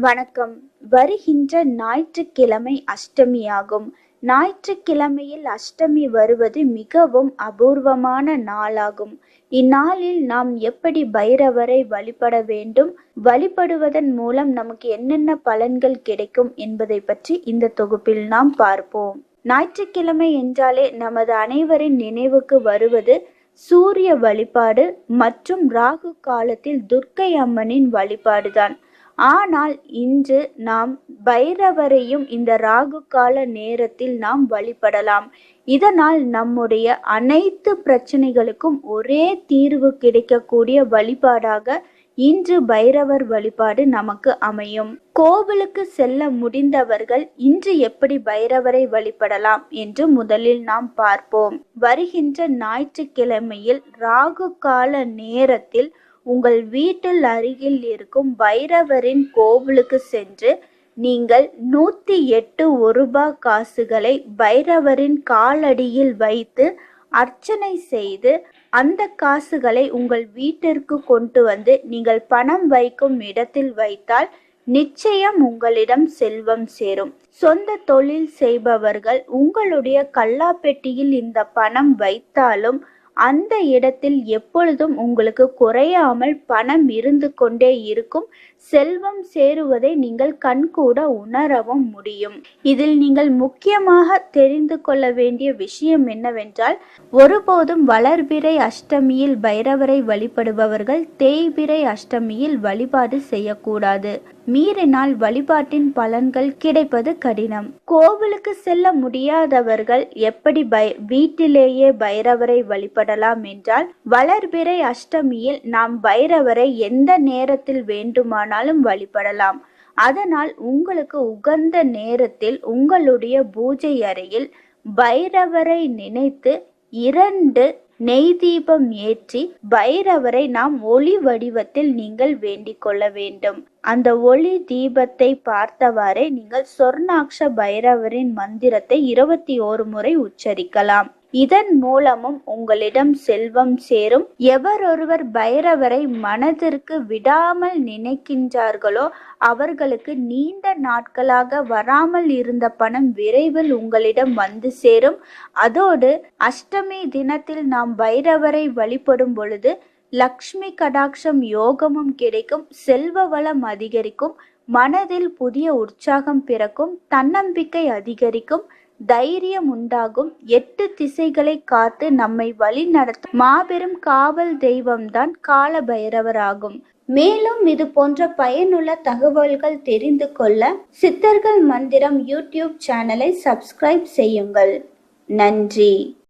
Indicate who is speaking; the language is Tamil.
Speaker 1: வணக்கம். வருகின்ற ஞாயிற்றுக்கிழமை அஷ்டமியாகும். ஞாயிற்றுக்கிழமையில் அஷ்டமி வருவது மிகவும் அபூர்வமான நாளாகும். இந்நாளில் நாம் எப்படி பைரவரை வழிபட வேண்டும்? வழிபடுவதன் மூலம் நமக்கு என்னென்ன பலன்கள் கிடைக்கும் என்பதை பற்றி இந்த தொகுப்பில் நாம் பார்ப்போம். ஞாயிற்றுக்கிழமை என்றாலே நமது அனைவரின் நினைவுக்கு வருவது சூரிய வழிபாடு மற்றும் ராகு காலத்தில் துர்க்கை அம்மனின் வழிபாடுதான். ஆனால் இன்று நாம் பைரவரையும் இந்த ராகு கால நேரத்தில் நாம் வழிபடலாம். இதனால் நம்முடைய அனைத்து பிரச்சனைகளுக்கும் ஒரே தீர்வு கிடைக்கக்கூடிய வழிபாடாக இன்று பைரவர் வழிபாடு நமக்கு அமையும். கோவிலுக்கு செல்ல முடிந்தவர்கள் இன்று எப்படி பைரவரை வழிபடலாம் என்று முதலில் நாம் பார்ப்போம். வருகின்ற ஞாயிற்றுக்கிழமையில் ராகு கால நேரத்தில் உங்கள் வீட்டில் அருகில் இருக்கும் பைரவரின் கோவிலுக்கு சென்று நீங்கள் நூத்தி எட்டு ஒருபா காசுகளை பைரவரின் காலடியில் வைத்து அர்ச்சனை செய்து அந்த காசுகளை உங்கள் வீட்டிற்கு கொண்டு வந்து நீங்கள் பணம் வைக்கும் இடத்தில் வைத்தால் நிச்சயம் உங்களிடம் செல்வம் சேரும். சொந்த தொழில் செய்பவர்கள் உங்களுடைய கல்லாப்பெட்டியில் இந்த பணம் வைத்தாலும் அந்த இடத்தில் எப்பொழுதும் உங்களுக்கு குறையாமல் பணம் இருந்து கொண்டே இருக்கும். செல்வம் சேருவதை நீங்கள் கண்கூட உணரவும் முடியும். இதில் நீங்கள் முக்கியமாக தெரிந்து கொள்ள வேண்டிய விஷயம் என்னவென்றால் ஒருபோதும் வளர்பிறை அஷ்டமியில் பைரவரை வழிபடுபவர்கள் தேய்பிறை அஷ்டமியில் வழிபாடு செய்யக்கூடாது. மீறினால் வழிபாட்டின் பலன்கள் கிடைப்பது கடினம். கோவிலுக்கு செல்ல முடியாதவர்கள் எப்படி பை வீட்டிலேயே பைரவரை வழிபடலாம் என்றால் வளர்பிறை அஷ்டமியில் நாம் பைரவரை எந்த நேரத்தில் வேண்டுமானாலும் வழிபடலாம். அதனால் உங்களுக்கு உகந்த நேரத்தில் உங்களுடைய பூஜை அறையில் பைரவரை நினைத்து இரண்டு நெய் தீபம் ஏற்றி பைரவரை நாம் ஒளி வடிவத்தில் நீங்கள் வேண்டிக் கொள்ள வேண்டும். அந்த ஒளி தீபத்தை பார்த்தவாறே நீங்கள் சொர்ணாக்ஷ பைரவரின் மந்திரத்தை இருபத்தி ஓரு முறை உச்சரிக்கலாம். இதன் மூலமும் உங்களிடம் செல்வம் சேரும். எவரொருவர் பைரவரை மனதிற்கு விடாமல் நினைக்கின்றார்களோ அவர்களுக்கு நீண்ட நாட்களாக வராமல் இருந்த பணம் விரைவில் உங்களிடம் வந்து சேரும். அதோடு அஷ்டமி தினத்தில் நாம் பைரவரை வழிபடும் பொழுது லக்ஷ்மி கடாட்சம் யோகமும் கிடைக்கும் செல்வ வளம் அதிகரிக்கும் மனதில் புதிய உற்சாகம் பிறக்கும் தன்னம்பிக்கை அதிகரிக்கும். தைரியம் உண்டாகும். எட்டு திசைகளை காத்து நம்மை வழி நடத்தும். மாபெரும் காவல் தெய்வம்தான் கால பைரவராகும் மேலும் இது போன்ற பயனுள்ள தகவல்கள் தெரிந்து கொள்ள சித்தர்கள் மந்திரம் யூடியூப் சேனலை சப்ஸ்கிரைப் செய்யுங்கள். நன்றி.